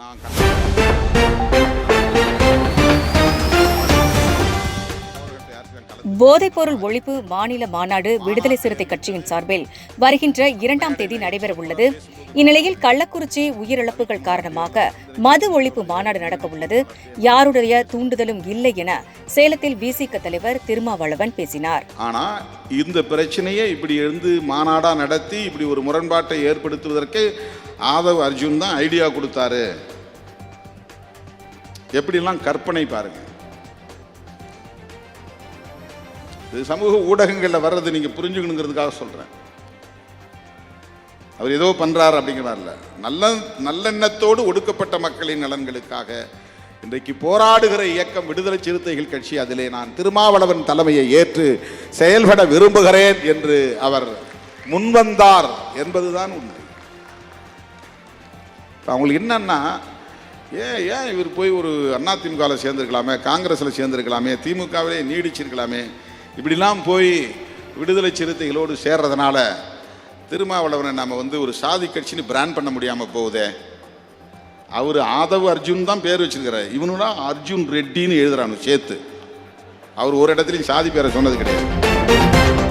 நான் போதைப்பொருள் ஒழிப்பு மாநில மாநாடு விடுதலை சிறுத்தை கட்சியின் சார்பில் வருகின்ற இரண்டாம் தேதி நடைபெறவுள்ளது. இந்நிலையில் கள்ளக்குறிச்சி உயிரிழப்புகள் காரணமாக மது ஒழிப்பு மாநாடு நடக்கவுள்ளது. யாருடைய தூண்டுதலும் இல்லை என சேலத்தில் விசிக தலைவர் திருமாவளவன் பேசினார். ஆனா இந்த பிரச்சனையை இப்படி இருந்து மாநாடா நடத்தி இப்படி ஒரு முரண்பாட்டை ஏற்படுத்துவதற்கு ஆதவ் அர்ஜுன் தான் ஐடியா கொடுத்தாரு. எப்படிலாம் கற்பனை பாருங்க. இது சமூக ஊடகங்களில் வர்றது நீங்கள் புரிஞ்சுக்கணுங்கிறதுக்காக சொல்கிறேன் அவர் ஏதோ பண்றார் அப்படிங்கிறார்ல. நல்ல நல்லெண்ணத்தோடு ஒடுக்கப்பட்ட மக்களின் நலன்களுக்காக இன்றைக்கு போராடுகிற இயக்கம் விடுதலை சிறுத்தைகள் கட்சி அதிலே நான் திருமாவளவன் தலைமையை ஏற்று செயல்பட விரும்புகிறேன் என்று அவர் முன்வந்தார் என்பதுதான் உண்மை. அவங்களுக்கு என்னன்னா ஏன் ஏன் இவர் போய் ஒரு அதிமுகவில் சேர்ந்திருக்கலாமே காங்கிரஸில் சேர்ந்திருக்கலாமே திமுகவிலே நீடிச்சிருக்கலாமே இப்படிலாம் போய் விடுதலை சிறுத்தைகளோடு சேர்றதுனால திருமாவளவனை நம்ம வந்து ஒரு சாதி கட்சின்னு பிராண்ட் பண்ண முடியாமல் போகுதே. அவர் ஆதவ் அர்ஜுன் தான் பேர் வச்சிருக்கிறார். இவனுலாம் அர்ஜுன் ரெட்டின்னு எழுதுறானு சேர்த்து. அவர் ஒரு இடத்துலையும் சாதி பேரை சொன்னது கிடையாது.